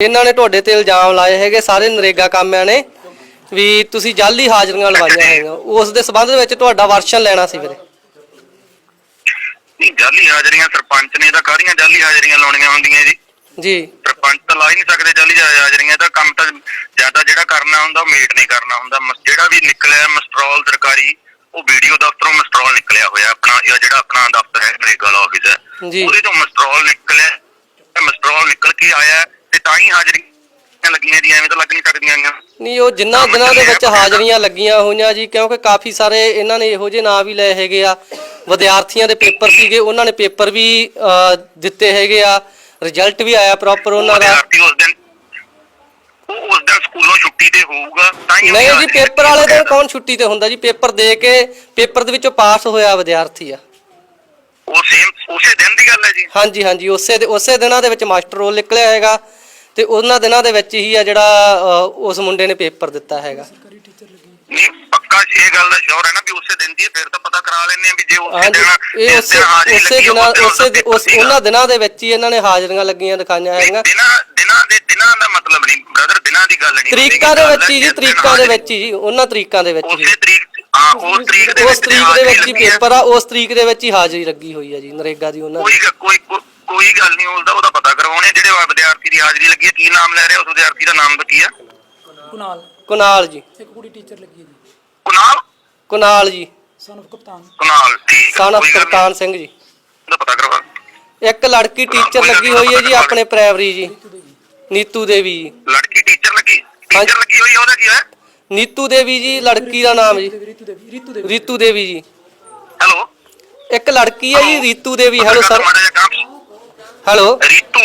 ਇਹਨਾਂ ਨੇ ਤੁਹਾਡੇ ਤੇ ਇਲਜ਼ਾਮ ਲਾਏ ਹੈਗੇ ਸਾਰੇ ਨਰੇਗਾ ਕਾਮਿਆਂ ਨੇ ਵੀ ਤੁਸੀਂ ਜਾਲੀ ਹਾਜ਼ਰੀਆਂ ਲਵਾਈਆਂ ਹੈਗੀਆਂ ਉਸ ਦੇ ਸਬੰਧ ਵਿੱਚ ਤੁਹਾਡਾ ਵਰਸ਼ਨ ਲੈਣਾ ਸੀ ਵੀਰੇ। ਨਹੀਂ ਜਾਲੀ ਹਾਜ਼ਰੀਆਂ ਸਰਪੰਚ ਨੇ ਤਾਂ ਕਾਹਦੀਆਂ ਜਾਲੀ ਹਾਜ਼ਰੀਆਂ ਲਾਉਣੀਆਂ ਹੁੰਦੀਆਂ ਜੀ? ਜੀ। ਸਰਪੰਚ ਤਾਂ ਲਾ ਹੀ ਨਹੀਂ ਸਕਦੇ ਜਾਲੀਹਾ- ਹਾਜ਼ਰੀਆਂ ਦਾ ਕੰਮ ਤਾਂ ਜ਼ਿਆਦਾ ਜਿਹੜਾ ਕਰਨਾ ਹੁੰਦਾ ਉਹ ਮੇਟ ਨਹੀਂ ਕਰਨਾ ਹੁੰਦਾ। ਮਸ- ਜਿਹੜਾ ਵੀ ਨਿਕਲਿਆ ਮਸਟਰੋਲ ਸਰਕਾਰੀ ਉਹ ਵੀਡੀਓ ਦਫ਼ਤਰੋਂ ਮਸਟਰੋਲ ਨਿਕਲਿਆ ਹੋਇਆ ਆਪਣਾ ਇਹ ਜਿਹੜਾ ਆਪਣਾ ਦਫ਼ਤਰ ਹੈ ਨਰੇਗਾ ਆਫਿਸ ਹੈ। ਜੀ। ਉਹਦੇ ਤੋਂ ਮਸਟਰੋਲ ਨਿਕਲਿਆ ਮਸਟਰੋਲ ਨਿਕਲ ਕੇ ਆਇਆ ਤੇ ਹੀ ਹਾਜ਼ਰੀਆਂ ਲੱਗੀਆਂ ਜੀ ਐਵੇਂ ਤਾਂ ਲੱਗ ਨਹੀਂ ਸਕਦੀਆਂ ਗੀਆਂ ਨਹੀਂ ਉਹ ਜਿਨ੍ਹਾਂ ਦਿਨਾਂ ਦੇ ਵਿੱਚ ਹਾਜ਼ਰੀਆਂ ਲੱਗੀਆਂ ਹੋਈਆਂ ਜੀ ਕਿਉਂਕਿ ਕਾਫੀ ਸਾਰੇ ਇਹਨਾਂ ਨੇ ਇਹੋ ਜਿਹੇ ਨਾਂ ਵੀ ਲਏ ਹੈਗੇ ਆ। ਵਿਦਿਆਰਥੀਆਂ ਦੇ ਪੇਪਰ ਸੀਗੇ ਉਹਨਾਂ ਨੇ ਪੇਪਰ ਵੀ ਦਿੱਤੇ ਹੈਗੇ ਆ। ਰਿਜ਼ਲਟ ਵੀ ਆਇਆ ਪ੍ਰੋਪਰ ਉਹਨਾਂ ਦਾ। ਉਸ ਦਿਨ ਉਹ ਉਸ ਦਿਨ ਸਕੂਲੋਂ ਛੁੱਟੀ ਤੇ ਹੋਊਗਾ ਤਾਂ ਹੀ ਨਹੀਂ ਜੀ ਪੇਪਰ ਵਾਲੇ ਦਿਨ ਕੌਣ ਛੁੱਟੀ ਤੇ ਹੁੰਦਾ ਜੀ? ਪੇਪਰ ਦੇ ਕੇ ਪੇਪਰ ਦੇ ਵਿੱਚੋਂ ਪਾਸ ਹੋਇਆ ਵਿਦਿਆਰਥੀ ਆ। ਉਹ ਸੇਮ ਉਸੇ ਦਿਨ ਦੀ ਗੱਲ ਹੈ ਜੀ। ਹਾਂਜੀ ਹਾਂਜੀ ਉਸੇ ਦੇ ਉਸੇ ਦਿਨਾਂ ਦੇ ਵਿੱਚ ਮਾਸਟਰ ਰੋਲ ਨਿਕਲਿਆ ਹੈਗਾ। ਤੇ ਉਹਨਾਂ ਦਿਨਾਂ ਦੇ ਵਿੱਚ ਹੀ ਆ ਜਿਹੜਾ ਉਸ ਮੁੰਡੇ ਨੇ ਪੇਪਰ ਦਿੱਤਾ ਹੈਗਾ। ਨਹੀਂ ਪੱਕਾ ਇਹ ਗੱਲ ਦਾ ਸ਼ੋਰ ਹੈ ਨਾ ਵੀ ਉਸੇ ਦਿਨ ਦੀ ਹੈ, ਫਿਰ ਤਾਂ ਪਤਾ ਕਰਾ ਲੈਣੇ ਆ ਵੀ ਜੇ ਉਸੇ ਹਾਂਜੀ ਦਿਨ ਇਹ ਜਿਸ ਉਸੇ ਦਿਨ ਹਾਜ਼ਰੀ ਉਸੇ ਲੱਗੀ ਦਿਨਾਂ ਉਸ ਦਿਨ ਉਸੇ ਉਹਦਾ ਉਸ ਸੀਗਾ। ਉਹਨਾਂ ਦਿਨਾਂ ਦੇ ਵਿੱਚ ਹੀ ਇਹਨਾਂ ਨੇ ਹਾਜ਼ਰੀਆਂ ਲੱਗੀਆਂ ਦਿਖਾਈਆਂ ਹੈਗੀਆਂ। ਦਿਨਾਂ ਦਿਨਾਂ ਦੇ ਦਿਨਾਂ ਦਾ ਮਤਲਬ ਨਹੀਂ ਬ੍ਰਦਰ ਦਿਨਾਂ ਦੀ ਗੱਲ ਨਹੀਂ ਤਰੀਕਾਂ ਦੇ ਵਿੱਚ ਹੀ ਜੀ ਤਰੀਕਾਂ ਦੇ ਵਿੱਚ ਹੀ ਜੀ ਉਹਨਾਂ ਤਰੀਕਾਂ ਦੇ ਵਿੱਚ ਹੀ। ਉਸੇ ਤਰੀਕ ਹਾਂ ਉਸ ਤਰੀਕ ਦੇ ਉਸ ਵਿੱਚ ਤਰੀਕ ਦੇ ਵਿੱਚ ਹੀ ਹਾਜ਼ਰੀ ਲੱਗੀ ਹੈ। ਪੇਪਰ ਆ ਉਸ ਤਰੀਕ ਦੇ ਵਿੱਚ ਹੀ ਹਾਜ਼ਰੀ ਲੱਗੀ ਹੋਈ ਹੈ ਜੀ ਨਰੇਗਾ ਦੀ ਉਹਨਾਂ ਦੀ। ਕੋਈ ਕੋਈ ਕੋਈ- ਗੱਲ ਨਹੀਂ ਉਸਦਾ ਉਹਦਾ ਪਤਾ ਕਰਵਾਉਣੇ ਜਿਹੜੇ ਵਿਦਿਆਰਥੀ ਦੀ ਹਾਜ਼ਰੀ ਲੱਗੀ ਹੈ ਕੀ ਨਾਮ ਲੈ ਰਿਹਾ ਉਸ ਵਿਦਿਆਰਥੀ ਦਾ ਨਾਮ ਕੀ ਹੈ ਕੁਨਾਲ। ਕੁਨਾਲ ਜੀ। ਇੱਕ ਕੁੜੀ ਟੀਚਰ ਲੱਗੀ ਹੈ ਜੀ। ਕੁਨਾਲ? ਕੁਨਾਲ ਜੀ। ਸਨ ਕਪਤਾਨ। ਕੁਨਾਲ ਠੀਕ ਹੈ, ਸਨ ਕੋਈ ਗੱਲ ਨਹੀਂ, ਸਿੰਘ ਜੀ। ਉਹਦਾ ਪਤਾ ਕਰਵਾ। ਇੱਕ ਲੜਕੀ ਟੀਚਰ ਲੱਗੀ ਹੋਈ ਹੈ ਜੀ ਆਪਣੇ ਪ੍ਰਾਇਮਰੀ ਜੀ। ਨੀਤੂ ਦੇਵੀ। ਜੀ। ਲੜਕੀ ਟੀਚਰ ਲੱਗੀ? ਟੀਚਰ ਲੱਗੀ ਹੋਈ ਹੈ ਉਹਦਾ ਕੀ ਹੈ ਨੀਤੂ ਦੇਵੀ ਜੀ ਲੜਕੀ ਦਾ ਨਾਮ ਜੀ। ਰੀਤੂ ਦੇਵੀ ਰੀਤੂ ਦੇਵੀ। ਰੀਤੂ ਦੇਵੀ ਜੀ। ਹੈਲੋ? ਇੱਕ ਲੜਕੀ ਹੈ ਜੀ ਰੀਤੂ ਦੇਵੀ। ਹੈਲੋ ਸਰ ਮਾੜਾ ਜਿਹਾ ਕੰਮ। ਹੈਲੋ ਰੀਤੂ।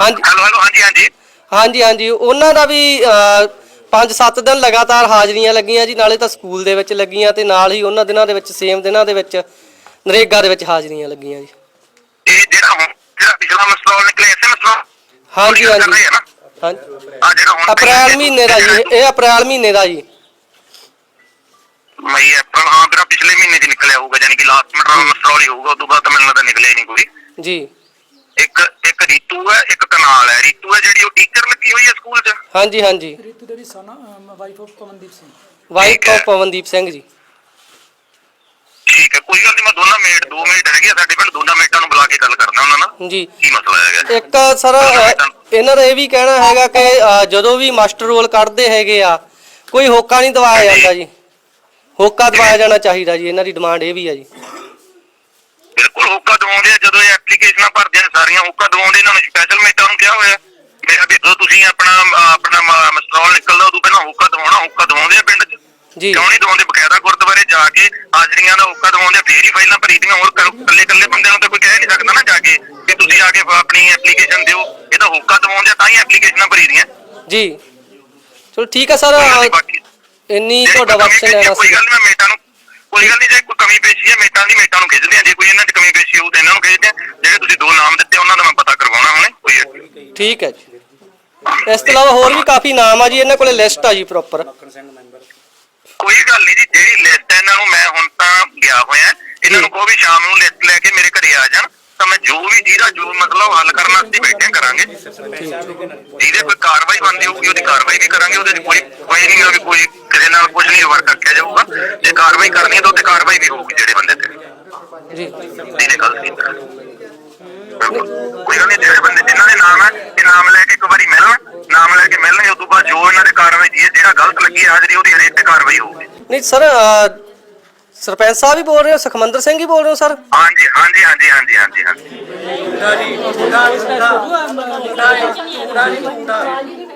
ਹਾਂਜੀ। ਹੈਲੋ ਹੈਲੋ ਹਾਂਜੀ ਹਾਂਜੀ। ਹਾਂਜੀ ਹਾਂਜੀ। ਉਹਨਾਂ ਦਾ ਵੀ 5-7 ਦਿਨ ਲਗਾਤਾਰ ਹਾਜ਼ਰੀਆਂ ਲੱਗੀਆਂ ਜੀ ਨਾਲੇ ਤਾਂ ਸਕੂਲ ਦੇ ਵਿੱਚ ਲੱਗੀਆਂ ਤੇ ਨਾਲ ਹੀ ਉਹਨਾਂ ਦਿਨਾਂ ਦੇ ਵਿੱਚ ਸੇਮ ਦਿਨਾਂ ਦੇ ਵਿੱਚ ਨਰੇਗਾ ਦੇ ਵਿੱਚ ਹਾਜ਼ਰੀਆਂ ਲੱਗੀਆਂ ਜੀ। ਇਹ ਜਿਹੜਾ ਪਿਛਲਾ ਮਸਲਾ ਨਿਕਲਿਆ ਇਸੇ ਮਸਲਾ? ਹਾਂਜੀ ਹਾਂਜੀ। ਹਾਂਜੀ ਅਪ੍ਰੈਲ ਮਹੀਨੇ ਦਾ ਜੀ ਇਹ- ਅਪ੍ਰੈਲ ਮਹੀਨੇ ਦਾ ਜੀ। ਮਈ ਅਪ੍ਰੈਲ ਹਾਂ ਮੇਰਾ ਪਿਛਲੇ ਮਹੀਨੇ ਦੀ ਨਿਕਲਿਆ ਹੋਊਗਾ ਯਾਨੀ ਕਿ ਲਾਸਟ ਮੀਟਰ ਮਸਲਾ ਹੀ ਹੋਊਗਾ ਤੋਂ ਬਾਅਦ ਤਾਂ ਮੈਨੂੰ ਲੱਗਦਾ ਨਿਕਲਿਆ ਹੀ ਨਹੀਂ ਕੋਈ। ਜੀ। ਇੱਕ ਇੱਕ ਰੀਤੂ ਹੈ ਇੱਕ ਕਨਾਲ ਹੈ। ਰੀਤੂ ਹੈ ਜਿਹੜੀ ਉਹ ਟੀਚਰ ਲੱਗੀ ਹੋਈ ਹੈ ਸਕੂਲ 'ਚ? ਹਾਂਜੀ ਹਾਂਜੀ। ਰੀਤੂ ਦੇਵੀ ਸਨ wife of Pavandeep Singh. Wife of Pavandeep Singh ji. ਠੀਕ ਹੈ ਕੋਈ ਗੱਲ ਨਹੀਂ ਮੈਂ ਦੋਨਾਂ ਮੇਟ ਦੋ ਮਿੰਟ ਹੈਗੇ ਆ ਸਾਡੇ ਪਿੰਡ ਦੋਨਾਂ ਮੇਟਾਂ ਨੂੰ ਬੁਲਾ ਕੇ ਗੱਲ ਕਰਦਾ ਉਹਨਾਂ ਨਾਲ। ਜੀ। ਕੀ ਮਸਲਾ ਹੈਗਾ? ਇੱਕ ਸਰ ਅ, ਇਹਨਾਂ ਦਾ ਇਹ ਵੀ ਕਹਿਣਾ ਹੈਗਾ ਕਿ ਅ, ਜਦੋਂ ਵੀ ਮਾਸਟਰ ਰੋਲ ਕੱਢਦੇ ਹੈਗੇ ਆ ਕੋਈ ਹੋਕਾ ਨਹੀਂ ਦਵਾਇਆ ਜਾਂਦਾ ਜੀ। ਹੋਕਾ ਦਵਾਇਆ ਜਾਣਾ ਚਾਹੀਦਾ ਜੀ ਇਹਨਾਂ ਦੀ ਡਿਮਾਂਡ ਇਹ ਵੀ ਆ ਜੀ। ਬਿਲਕੁਲ ਹੋਕਾ ਦਵਾਉਂਦੇ ਆ ਐਪਲੀਕੇਸ਼ਨਾਂ ਭਰਦੇ ਆ ਸਾਰੀਆਂ ਹੋਕਾ ਦਵਾਉਂਦੇ ਇਹਨਾਂ ਨੂੰ ਸਪੈਸ਼ਲ ਮੇਟਾਂ ਨੂੰ ਕਿਹਾ ਹੋਇਆ। ਮੇਰਾ ਵੀ ਜਦੋਂ ਤੁਸੀਂ ਆਪਣਾ ਆਪਣਾ ਮਸਟਰੋਲ ਨਿਕਲਦਾ ਉਦੋਂ ਪਹਿਲਾਂ ਹੋਕਾ ਦਵਾਉਣਾ ਹੋਕਾ ਦਵਾਉਂਦੇ ਆ ਪਿੰਡ 'ਚ? ਜੀ। ਕਿਉਂ ਨਹੀਂ ਦਵਾਉਂਦੇ? ਬਕਾਇਦਾ ਗੁਰਦੁਆਰੇ ਜਾ ਕੇ ਹਾਜ਼ਰੀਆਂ ਦਾ ਹੋਕਾ ਦਵਾਉਂਦੇ ਆ, ਫੇਰ ਹੀ ਫਾਈਲਾਂ ਭਰੀ ਦੀਆਂ ਹੋਰ ਇਕੱਲੇ ਇਕੱਲੇ ਬੰਦੇ ਨੂੰ ਤਾਂ ਕੋਈ ਕਹਿ ਨਹੀਂ ਸਕਦਾ ਨਾ ਜਾ ਕੇ ਕਿ ਤੁਸੀਂ ਆ ਕੇ ਆਪਣੀ ਐਪਲੀਕੇਸ਼ਨ ਦਿਓ। ਇਹ ਤਾਂ ਹੋਕਾ ਦਵਾਉਂਦੇ ਆ ਤਾਂ ਹੀ ਐਪਲੀਕੇਸ਼ਨਾਂ ਭਰੀ ਦੀਆਂ। ਜੀ। ਚਲੋ ਠੀਕ ਹੈ ਸਰ। ਇੰਨੀ ਤੁਹਾਡਾ ਵਕਤ ਲੈਣਾ ਹੈ, ਕੋਈ ਸੀ। ਗੱਲ ਮੈਂ ਮੇਟਾਂ ਨੂੰ ਕੋਈ ਗੱਲ ਨਹੀਂ ਜੇ ਕੋਈ ਕਮੀ ਪੇਸ਼ੀ ਹੈ ਮੇਟਾਂ ਦੀ ਮੇਟਾਂ ਨੂੰ ਖਿੱਚਦੇ ਆ ਜੇ ਕੋਈ ਇਹਨਾਂ 'ਚ ਕਮੀ ਪੇਸ਼ੀ ਹੋਊ ਤਾਂ ਇਹਨਾਂ ਨੂੰ ਖਿੱਚਦੇ ਆ ਜਿਹੜੇ ਤੁਸੀਂ ਦੋ ਨਾਮ ਦਿੱਤੇ ਉਹਨਾਂ ਦਾ ਮੈਂ ਪਤਾ ਕਰਵਾਉਣਾ ਹੁਣੇ ਕੋਈ ਠੀਕ ਹੈ ਜੀ। ਇਸ ਤੋਂ ਇਲਾਵਾ ਹੋਰ ਵੀ ਕਾਫੀ ਨਾਮ ਆ ਜੀ ਇਹਨਾਂ ਕੋਲੇ ਲਿਸਟ ਆ ਜੀ ਪ੍ਰੋਪਰ ਕੋਈ ਗੱਲ ਨਹੀਂ ਜੀ ਜਿਹੜੀ ਲਿਸਟ ਹੈ ਇਹਨਾਂ ਨੂੰ ਮੈਂ ਹੁਣ ਤਾਂ ਗਿਆ ਹੋਇਆ ਇਹਨਾਂ ਨੂੰ ਕਹੋ ਵੀ ਸ਼ਾਮ ਨੂੰ ਲਿਸਟ ਲੈ ਕੇ ਮੇਰੇ ਘਰੇ ਆ ਜਾਣ। ਤਾਂ ਮੈਂ ਜੋ ਵੀ ਜਿਹਦਾ ਜੋ ਮਤਲਬ ਹੱਲ ਕਰਨ ਵਾਸਤੇ ਬੈਠੇ ਕਰਾਂਗੇ। ਜਿਹਦੇ ਕੋਈ ਕਾਰਵਾਈ ਬਣਦੀ ਹੋਊਗੀ ਉਹਦੀ ਕਾਰਵਾਈ ਵੀ ਕਰਾਂਗੇ ਉਹਦੇ ਕੋਈ ਕੋਈ ਨਹੀਂ ਵੀ ਕੋਈ ਕਿਸੇ ਨਾਲ ਕੁਝ ਨਹੀਂ ਵਰਕ ਰੱਖਿਆ ਜਾਊਗਾ। ਜੇ ਕਾਰਵਾਈ ਕਰਨੀ ਹੈ ਤਾਂ ਉਹਤੇ ਕਾਰਵਾਈ ਵੀ ਹੋਊਗੀ ਜਿਹੜੇ ਬੰਦੇ ਤੇ। ਜੀ। ਗੱਲ ਸੀ। ਕੋਈ ਨਹੀਂ ਜਿਹੜੇ ਬੰਦੇ ਜਿਨ੍ਹਾਂ ਦੇ ਨਾਮ ਹੈ ਇਹ ਨਾਮ ਲੈ ਕੇ ਇੱਕ ਵਾਰੀ ਮਿਲਣ ਨਾਮ ਲੈ ਕੇ ਮਿਲਣਗੇ ਉਸ ਤੋਂ ਬਾਅਦ ਜੋ ਇਹਨਾਂ ਦੇ ਕਾਰਵਾਈ ਦੀ ਜਿਹੜਾ ਗਲਤ ਲੱਗੀ ਹਾਜ਼ਰੀ ਉਹਦੀ ਹਰੇਕ ਤੇ ਕਾਰਵਾਈ ਹੋਊਗੀ। ਨਹੀਂ ਸਰ ਸਰਪੰਚ ਸਾਹਿਬ ਹੀ ਬੋਲ ਰਹੇ ਹੋ ਸੁਖਮੰਦਰ ਸਿੰਘ ਹੀ ਬੋਲ ਰਹੇ ਹੋ ਸਰ? ਹਾਂਜੀ ਹਾਂਜੀ ਹਾਂਜੀ ਹਾਂਜੀ ਹਾਂਜੀ ਹਾਂਜੀ।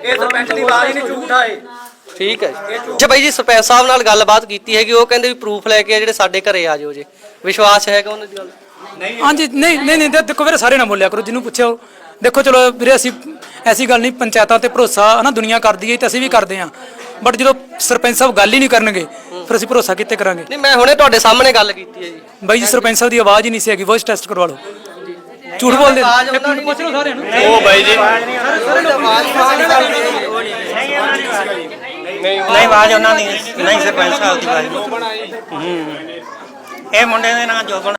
ਇਹ ਸਰਪੰਚ ਦੀ ਆਵਾਜ਼ ਹੀ ਨਹੀਂ ਝੂਠਾ ਏ ਠੀਕ ਹੈ ਜੀ। ਅੱਛਾ ਬਾਈ ਜੀ ਸਰਪੰਚ ਸਾਹਿਬ ਨਾਲ ਗੱਲਬਾਤ ਕੀਤੀ ਹੈਗੀ ਉਹ ਕਹਿੰਦੇ ਵੀ ਪ੍ਰੂਫ ਲੈ ਕੇ ਜਿਹੜੇ ਸਾਡੇ ਘਰੇ ਆ ਜਾਓ ਜੀ। ਵਿਸ਼ਵਾਸ ਹੈਗਾ ਉਹਨਾਂ ਦੀ ਗੱਲ? ਹਾਂਜੀ ਨਹੀਂ ਨਹੀਂ ਨਹੀਂ ਦੇ- ਦੇਖੋ ਵੀਰੇ ਸਾਰੇ ਨਾ ਬੋਲਿਆ ਕਰੋ ਜਿਹਨੂੰ ਪੁੱਛਿਓ ਦੇਖੋ ਚਲੋ ਵੀਰੇ ਅਸੀਂ ਐਸੀ ਗੱਲ ਨਹੀਂ ਪੰਚਾਇਤਾਂ ਤੇ ਭਰੋਸਾ ਹਨਾ ਦੁਨੀਆ ਕਰਦੀ ਹੈ ਤੇ ਅਸੀਂ ਵੀ ਕਰਦੇ ਹਾਂ। ਬਟ ਜਦੋਂ ਸਰਪੰਚ ਸਾਹਿਬ ਗੱਲ ਹੀ ਨਹੀਂ ਕਰਨਗੇ ਫਿਰ ਅਸੀਂ ਭਰੋਸਾ ਕਿੱਥੇ ਕਰਾਂਗੇ? ਨਹੀਂ ਮੈਂ ਹੁਣੇ ਤੁਹਾਡੇ ਸਾਹਮਣੇ ਗੱਲ ਕੀਤੀ ਹੈ ਜੀ। ਬਾਈ ਜੀ ਸਰਪੰਚ ਸਾਹਿਬ ਦੀ ਆਵਾਜ਼ ਹੀ ਨਹੀਂ ਸੀ ਹੈਗੀ ਵੌਇਸ ਟੈਸਟ ਕਰਵਾ ਲਓ। ਝੂਠ ਬੋਲਦੇ। ਇੱਕ ਮਿੰਟ ਪੁੱਛ ਲਓ ਸਾਰਿਆਂ ਨੂੰ। ਨਹੀਂ ਆਵਾਜ਼ ਉਹਨਾਂ ਦੀ। ਨਹੀਂ ਸਰਪੰਚ ਸਾਹਿਬ ਦੀ ਆਵਾਜ਼। ਹੂੰ। ਇਹ ਮੁੰਡੇ ਦੇ ਨਾਂ ਜੋਬਨ